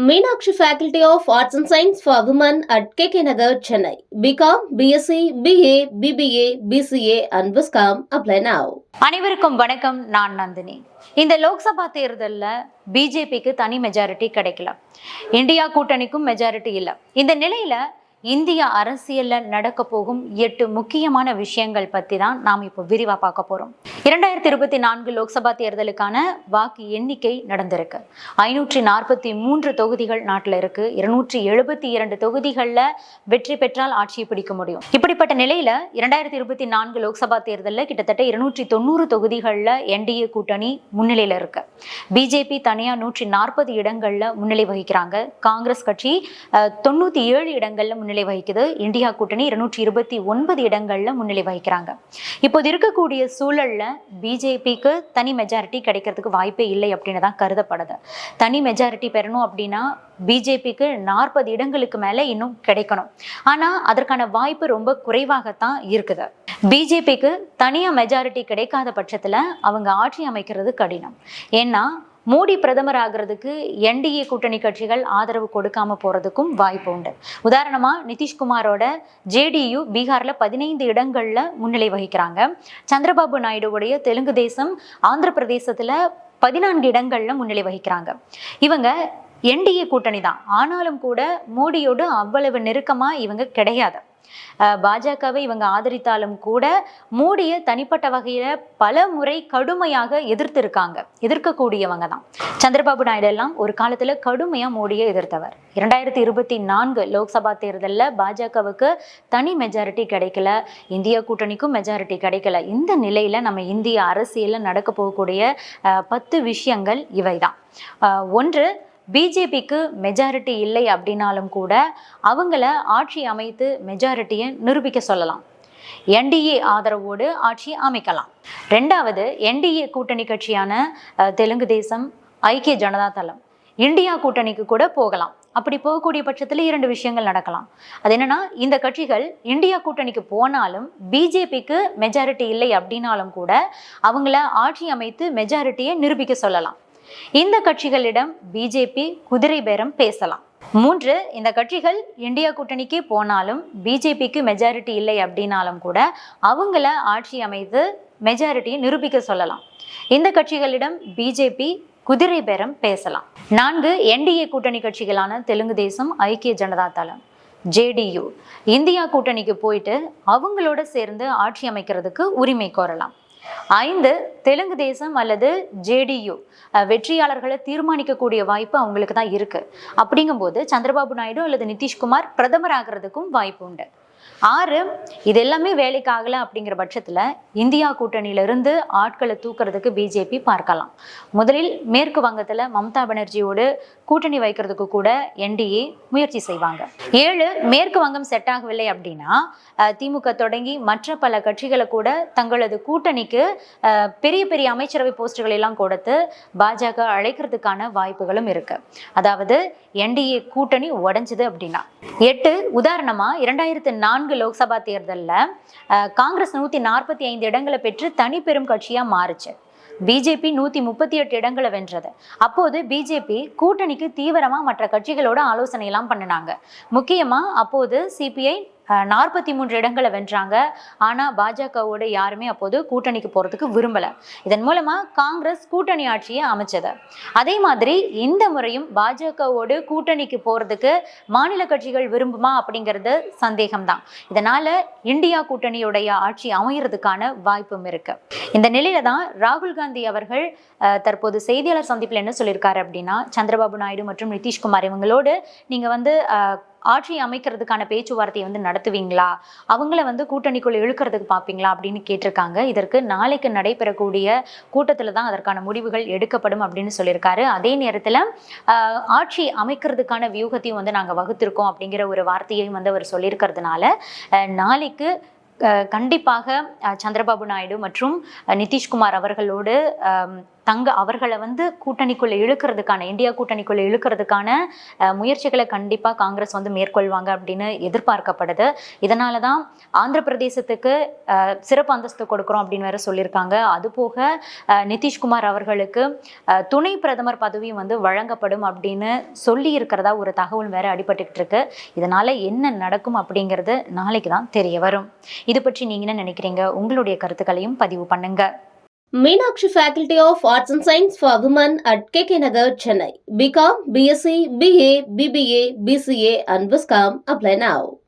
Meenakshi faculty of arts and science for women at K K Nagar Chennai BCom BSc BA BBA BCA and viscom apply now அனைவருக்கும் வணக்கம் நான் நந்தினி இந்த லோக்சபா தேர்தலில் பிஜேபிக்கு தனி majority கிடைக்கல இந்தியா கூட்டணிக்கும் மெஜாரிட்டி இல்லை இந்த நிலையில இந்திய அரசியலில் நடக்க போகும் எட்டு முக்கியமான விஷயங்கள் பற்றி தான் நாம் இப்போ விரிவாக பார்க்க போகிறோம் இரண்டாயிரத்தி இருபத்தி நான்கு லோக்சபா தேர்தலுக்கான வாக்கு எண்ணிக்கை நடந்திருக்கு. ஐநூற்றி நாற்பத்தி மூன்று தொகுதிகள் நாட்டில் இருக்கு. இருநூற்றி எழுபத்தி இரண்டு தொகுதிகளில் வெற்றி பெற்றால் ஆட்சியை பிடிக்க முடியும். இப்படிப்பட்ட நிலையில் இரண்டாயிரத்தி இருபத்தி நான்கு லோக்சபா தேர்தலில் கிட்டத்தட்ட இருநூற்றி தொண்ணூறு தொகுதிகளில் என்டிஏ கூட்டணி முன்னிலையில் இருக்கு. பிஜேபி தனியாக நூற்றி நாற்பது இடங்களில் முன்னிலை வகிக்கிறாங்க. காங்கிரஸ் கட்சி தொண்ணூற்றி தொண்ணூத்தி ஏழு இடங்களில் முன்னிலை வகிக்குது. இந்தியா கூட்டணி இருநூற்றி இருபத்தி ஒன்பது இடங்கள்ல முன்னிலை வகிக்கிறாங்க. இப்போது இருக்கக்கூடிய சூழல்ல பிஜேபிக்கு தனி மெஜாரிட்டி கிடைக்கிறதுக்கு வாய்ப்பே இல்லை அப்படின்னு தான் கருதப்படுது. தனி மெஜாரிட்டி பெறணும் அப்படின்னா பிஜேபிக்கு நாற்பது இடங்களுக்கு மேலே இன்னும் கிடைக்கணும். ஆனால் அதற்கான வாய்ப்பு ரொம்ப குறைவாகத்தான் இருக்குது. பிஜேபிக்கு தனியாக மெஜாரிட்டி கிடைக்காத பட்சத்தில் அவங்க ஆட்சி அமைக்கிறது கடினம். ஏன்னா மோடி பிரதமர் ஆகிறதுக்கு என்டிஏ கூட்டணி கட்சிகள் ஆதரவு கொடுக்காம போறதுக்கும் வாய்ப்பு உண்டு. உதாரணமா நிதிஷ்குமாரோட ஜேடியு பீகார்ல பதினைந்து இடங்கள்ல முன்னிலை வகிக்கிறாங்க. சந்திரபாபு நாயுடுவுடைய தெலுங்கு தேசம் ஆந்திர பிரதேசத்துல பதினான்கு இடங்கள்ல முன்னிலை வகிக்கிறாங்க. இவங்க என்டிஏ கூட்டணி தான் ஆனாலும் கூட மோடியோடு அவ்வளவு நெருக்கமா இவங்க கிடையாது. பாஜகவை இவங்க ஆதரித்தாலும் கூட மூடிய தனிப்பட்ட வகையில பல முறை கடுமையாக எதிர்த்திருக்காங்க. எதிர்க்கக்கூடியவங்க தான். சந்திரபாபு நாயுடு எல்லாம் ஒரு காலத்துல கடுமையா மோடியை எதிர்த்தவர். இரண்டாயிரத்தி இருபத்தி நான்கு லோக்சபா தேர்தலில் பாஜகவுக்கு தனி மெஜாரிட்டி கிடைக்கல. இந்திய கூட்டணிக்கும் மெஜாரிட்டி கிடைக்கல. இந்த நிலையில நம்ம இந்திய அரசியலில் நடக்க போகக்கூடிய பத்து விஷயங்கள் இவைதான். தான் ஒன்று பிஜேபிக்கு மெஜாரிட்டி இல்லை அப்படின்னாலும் கூட அவங்கள ஆட்சி அமைத்து மெஜாரிட்டியை நிரூபிக்க சொல்லலாம். என்டிஏ ஆதரவோடு ஆட்சி அமைக்கலாம். ரெண்டாவது என்டிஏ கூட்டணி கட்சியான தெலுங்கு தேசம் ஐக்கிய ஜனதா தளம். இந்தியா கூட்டணிக்கு கூட போகலாம். அப்படி போகக்கூடிய பட்சத்தில் இரண்டு விஷயங்கள் நடக்கலாம். அது என்னன்னா இந்த கட்சிகள் இந்தியா கூட்டணிக்கு போனாலும் பிஜேபிக்கு மெஜாரிட்டி இல்லை அப்படின்னாலும் கூட அவங்கள ஆட்சி அமைத்து மெஜாரிட்டியை நிரூபிக்க சொல்லலாம். இந்த கட்சிகளிடம் பிஜேபி குதிரை பேரம் பேசலாம். மூன்று இந்த கட்சிகள் இந்தியா கூட்டணிக்கு போனாலும் பிஜேபிக்கு மெஜாரிட்டி இல்லை அப்படின்னாலும் கூட அவங்கள ஆட்சி அமைத்து மெஜாரிட்டியை நிரூபிக்க சொல்லலாம். இந்த கட்சிகளிடம் பிஜேபி குதிரை பேரம் பேசலாம். நான்கு என்டிஏ கூட்டணி கட்சிகளான தெலுங்கு தேசம் ஐக்கிய ஜனதா தளம் ஜேடியு இந்தியா கூட்டணிக்கு போயிட்டு அவங்களோட சேர்ந்து ஆட்சி அமைக்கிறதுக்கு உரிமை கோரலாம். ஐந்து தெலுங்கு தேசம் அல்லது ஜேடியு வெற்றியாளர்களை தீர்மானிக்கக்கூடிய வாய்ப்பு அவங்களுக்கு தான் இருக்கு. அப்படிங்கும்போது சந்திரபாபு நாயுடு அல்லது நிதிஷ்குமார் பிரதமர் ஆகிறதுக்கும் வாய்ப்பு உண்டு. ஆறு இது எல்லாமே வேலைக்கு ஆகலை அப்படிங்கிற பட்சத்தில் இந்தியா கூட்டணியிலிருந்து ஆட்களை தூக்குறதுக்கு பிஜேபி பார்க்கலாம். முதலில் மேற்கு வங்கத்தில் மம்தா பானர்ஜியோடு கூட்டணி வைக்கிறதுக்கு கூட என்டிஏ முயற்சி செய்வாங்க. ஏழு மேற்கு வங்கம் செட் ஆகவில்லை அப்படின்னா திமுக தொடங்கி மற்ற பல கட்சிகளை கூட தங்களது கூட்டணிக்கு பெரிய பெரிய அமைச்சரவை போஸ்டுகளை எல்லாம் கொடுத்து பாஜக அழைக்கிறதுக்கான வாய்ப்புகளும் இருக்கு. அதாவது என்டிஏ கூட்டணி உடைஞ்சது அப்படின்னா. எட்டு உதாரணமா இரண்டாயிரத்து நான்கு லோக்சபா தேர்தலில் காங்கிரஸ் நூத்தி நாற்பத்தி ஐந்து இடங்களை பெற்று தனிப்பெரும் கட்சியா மாறுச்சு. பிஜேபி நூத்தி முப்பத்தி எட்டு இடங்களை வென்றது. அப்போது பிஜேபி கூட்டணிக்கு தீவிரமா மற்ற கட்சிகளோட ஆலோசனை எல்லாம் பண்ணினாங்க. முக்கியமா அப்போது சிபிஐ நாற்பத்தி மூன்று இடங்களை வென்றாங்க. ஆனால் பாஜகவோட யாருமே அப்போது கூட்டணிக்கு போறதுக்கு விரும்பல. இதன் மூலமாக காங்கிரஸ் கூட்டணி ஆட்சியை அமைச்சது. அதே மாதிரி இந்த முறையும் பாஜகவோடு கூட்டணிக்கு போறதுக்கு மாநில கட்சிகள் விரும்புமா அப்படிங்கிறது சந்தேகம்தான். இதனால் இந்தியா கூட்டணியுடைய ஆட்சி அமையிறதுக்கான வாய்ப்பும் இருக்கு. இந்த நிலையில தான் ராகுல் காந்தி அவர்கள் தற்போது செய்தியாளர் சந்திப்பில் என்ன சொல்லியிருக்காரு அப்படின்னா சந்திரபாபு நாயுடு மற்றும் நிதிஷ்குமார் இவங்களோடு நீங்கள் வந்து ஆட்சி அமைக்கிறதுக்கான பேச்சுவார்த்தையை வந்து நடத்துவீங்களா? அவங்கள வந்து கூட்டணிக்குள் இழுக்கிறதுக்கு பார்ப்பீங்களா? அப்படின்னு கேட்டிருக்காங்க. இதற்கு நாளைக்கு நடைபெறக்கூடிய கூட்டத்தில் தான் அதற்கான முடிவுகள் எடுக்கப்படும் அப்படின்னு சொல்லியிருக்காரு. அதே நேரத்தில் ஆட்சி அமைக்கிறதுக்கான வியூகத்தையும் வந்து நாங்கள் வகுத்திருக்கோம் அப்படிங்கிற ஒரு வார்த்தையையும் வந்து அவர் சொல்லியிருக்கிறதுனால நாளைக்கு கண்டிப்பாக சந்திரபாபு நாயுடு மற்றும் நிதிஷ்குமார் அவர்களோடு தங்க அவர்களை வந்து கூட்டணிக்குள்ளே இழுக்கிறதுக்கான இந்தியா கூட்டணிக்குள்ளே இழுக்கிறதுக்கான முயற்சிகளை கண்டிப்பாக காங்கிரஸ் வந்து மேற்கொள்வாங்க அப்படின்னு எதிர்பார்க்கப்படுது. இதனால தான் ஆந்திர பிரதேசத்துக்கு சிறப்பு அந்தஸ்து கொடுக்குறோம் அப்படின்னு வேற சொல்லியிருக்காங்க. அது போக நிதிஷ்குமார் அவர்களுக்கு துணை பிரதமர் பதவியும் வந்து வழங்கப்படும் அப்படின்னு சொல்லி இருக்கிறதா ஒரு தகவல் வேற அடிபட்டுக்கிட்டு இருக்கு இதனால என்ன நடக்கும் அப்படிங்கிறது நாளைக்கு தான் தெரிய வரும். இது பற்றி நீங்க என்ன நினைக்கிறீங்க? உங்களுடைய கருத்துக்களையும் பதிவு பண்ணுங்க. Meenakshi faculty of arts and science for women at K K Nagar Chennai BCom BSc BA BBA BCA and viscom apply now